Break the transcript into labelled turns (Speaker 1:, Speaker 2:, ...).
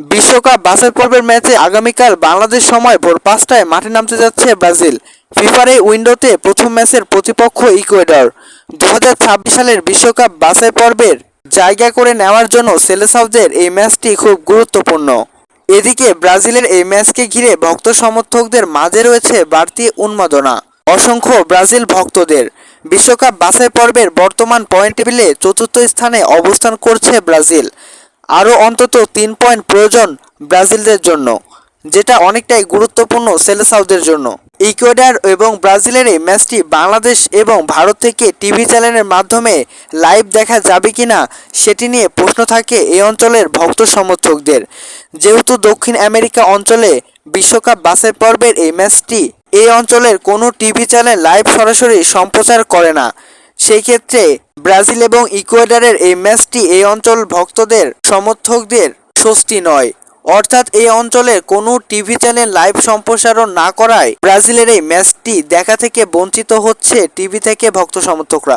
Speaker 1: বিশ্বকাপ বাছাই পর্বের ম্যাচে আগামীকাল বাংলাদেশ সময় ভোর পাঁচটায় মাঠে নামতে যাচ্ছে ব্রাজিল। ফিফার এই উইন্ডোতে প্রথম ম্যাচের প্রতিপক্ষ ইকুয়েডর। দু সালের বিশ্বকাপ বাছাই পর্বের জায়গা করে নেওয়ার জন্য সেলেসাউদের এই ম্যাচটি খুব গুরুত্বপূর্ণ। এদিকে ব্রাজিলের এই ম্যাচকে ঘিরে ভক্ত সমর্থকদের মাঝে রয়েছে বাড়তি উন্মাদনা। অসংখ্য ব্রাজিল ভক্তদের। বিশ্বকাপ বাছাই পর্বের বর্তমান পয়েন্ট টেবিলে চতুর্থ স্থানে অবস্থান করছে ব্রাজিল। আরও অন্তত তিন পয়েন্ট প্রয়োজন ব্রাজিলদের জন্য, যেটা অনেকটাই গুরুত্বপূর্ণ সেলেসাউদের জন্য। ইকুয়েডার এবং ব্রাজিলের এই ম্যাচটি বাংলাদেশ এবং ভারত থেকে টিভি চ্যানেলের মাধ্যমে লাইভ দেখা যাবে কি না সেটি নিয়ে প্রশ্ন থাকে এই অঞ্চলের ভক্ত সমর্থকদের। যেহেতু দক্ষিণ আমেরিকা অঞ্চলে বিশ্বকাপ বাছাই পর্বের এই ম্যাচটি এই অঞ্চলের কোনো টিভি চ্যানেল লাইভ সরাসরি সম্প্রচার করে না। সেই ক্ষেত্রে ব্রাজিল এবং ইকুয়েডারের এই ম্যাচটি এই অঞ্চল ভক্তদের, সমর্থকদের স্বস্তি নয়। অর্থাৎ এই অঞ্চলের কোনো টিভি চ্যানেল লাইভ সম্প্রসারণ না করায় ব্রাজিলের এই ম্যাচটি দেখা থেকে বঞ্চিত হচ্ছে টিভি থেকে ভক্ত সমর্থকরা।